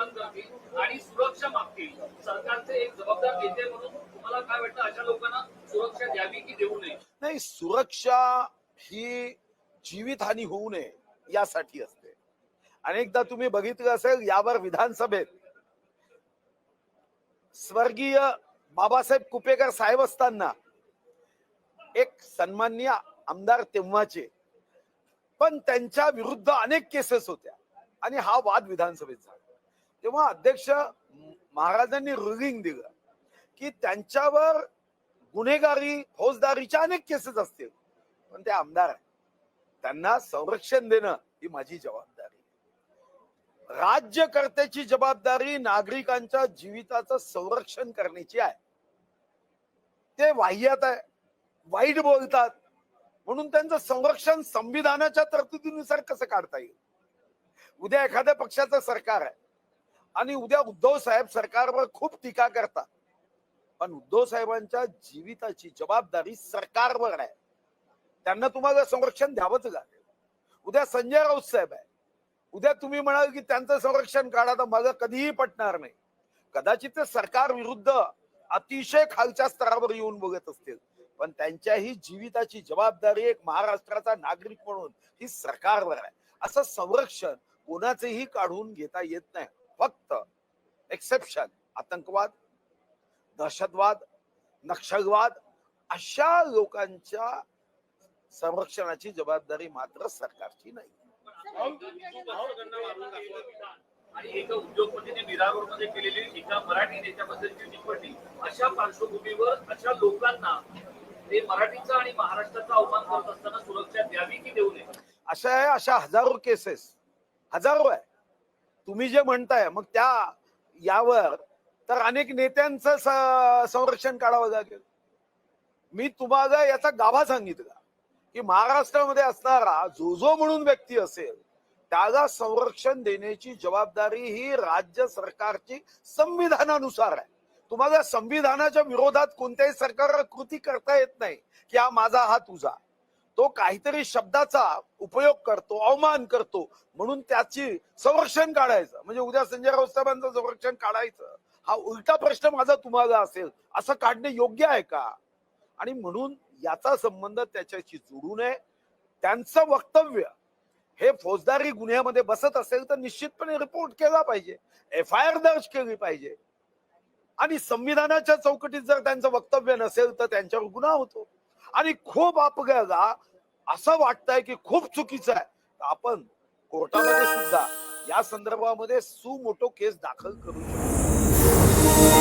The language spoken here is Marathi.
निर्माण करतील आणि सुरक्षा मागतील. सरकारचे एक जबाबदार नेते म्हणून तुम्हाला काय वाटतं? अशा लोकांना सुरक्षा द्यावी की देऊ नये? नाही सुरक्षा ही जीवितहानी होऊ नये यासाठी असते. अनेकदा तुम्ही बघितलं असेल यावर विधानसभेत स्वर्गीय बाबासाहेब कुपेकर साहेब असताना एक सन्माननीय आमदार तेव्हाचे पण त्यांच्या विरुद्ध अनेक केसेस होत्या. आणि हा वाद विधानसभेत झाला. तेव्हा अध्यक्ष महाराजांनी रुलिंग दिलं की त्यांच्यावर गुन्हेगारी फौजदारीच्या अनेक केसेस असतील. पण ते आमदार आहे त्यांना संरक्षण देणं ही माझी जबाबदारी राज्यकर्त्याची जबाबदारी नागरिकांच्या जीविताचं संरक्षण करण्याची आहे. ते वाह्यात आहे. वाईट बोलतात. म्हणून त्यांचं संरक्षण संविधानाच्या तरतुदीनुसार कसं काढता येईल? उद्या एखाद्या पक्षाचं सरकार आहे. आणि उद्या उद्धव साहेब सरकारवर खूप टीका करतात. पण उद्धव साहेबांच्या जीविताची जबाबदारी सरकारवर आहे. त्यांना तुम्हाला संरक्षण द्यावंच लागेल. उद्या संजय राऊत साहेब आहे. उद्या तुम्ही म्हणाल की त्यांचं संरक्षण काढा तर मला कधीही पटणार नाही. कदाचित ते सरकार विरुद्ध अतिशय खालच्या स्तरावर येऊन बघत असतील. पण त्यांच्याही जीविताची जबाबदारी एक महाराष्ट्राचा नागरिक म्हणून ही सरकारवर आहे. असं संरक्षण कोणाचेही काढून घेता येत नाही. फक्त एक्सेप्शन आतंकवाद दहशतवाद नक्षलवाद अशा लोकांच्या संरक्षणाची जबाबदारी मात्र सरकारची नाही. आणि एका उद्योगपतीने केलेली एका मराठी अशा पार्श्वभूमीवर अशा लोकांना ते मराठीचा आणि महाराष्ट्राचा अवमान करत असताना सुरक्षा द्यावी की देऊ नये? अशा अशा हजारो केसेस हजारो आहे. तुम्ही जे म्हणताय मग त्या यावर तर अनेक नेत्यांचं संरक्षण काढावं लागेल. मी तुम्हाला याचा गाभा सांगितला की महाराष्ट्रामध्ये असणारा जो जो म्हणून व्यक्ती असेल त्याला संरक्षण देण्याची जबाबदारी ही राज्य सरकारची संविधानानुसार आहे. तुम्हाला संविधानाच्या विरोधात कोणत्याही सरकार कृती करता येत नाही की हा माझा हा तुझा. तो काहीतरी शब्दाचा उपयोग करतो अवमान करतो म्हणून त्याची संरक्षण काढायचं. म्हणजे उद्या संजय राऊत साहेबांचं संरक्षण काढायचं. हा उलटा प्रश्न माझा तुम्हाला असेल असं काढणे योग्य आहे का? आणि म्हणून याचा संबंध त्याच्याशी जोडू नये. त्यांचं वक्तव्य हे फौजदारी गुन्ह्यामध्ये बसत असेल तर निश्चितपणे रिपोर्ट केला पाहिजे एफ आय आर दर्ज केली पाहिजे. आणि संविधानाच्या चौकटीत जर त्यांचं वक्तव्य नसेल तर त्यांच्यावर गुन्हा होतो. आणि खूप अपघाला असं वाटतंय की खूप चुकीचं आहे. आपण कोर्टामध्ये सुद्धा या संदर्भामध्ये सुमोटो केस दाखल करू शकतो.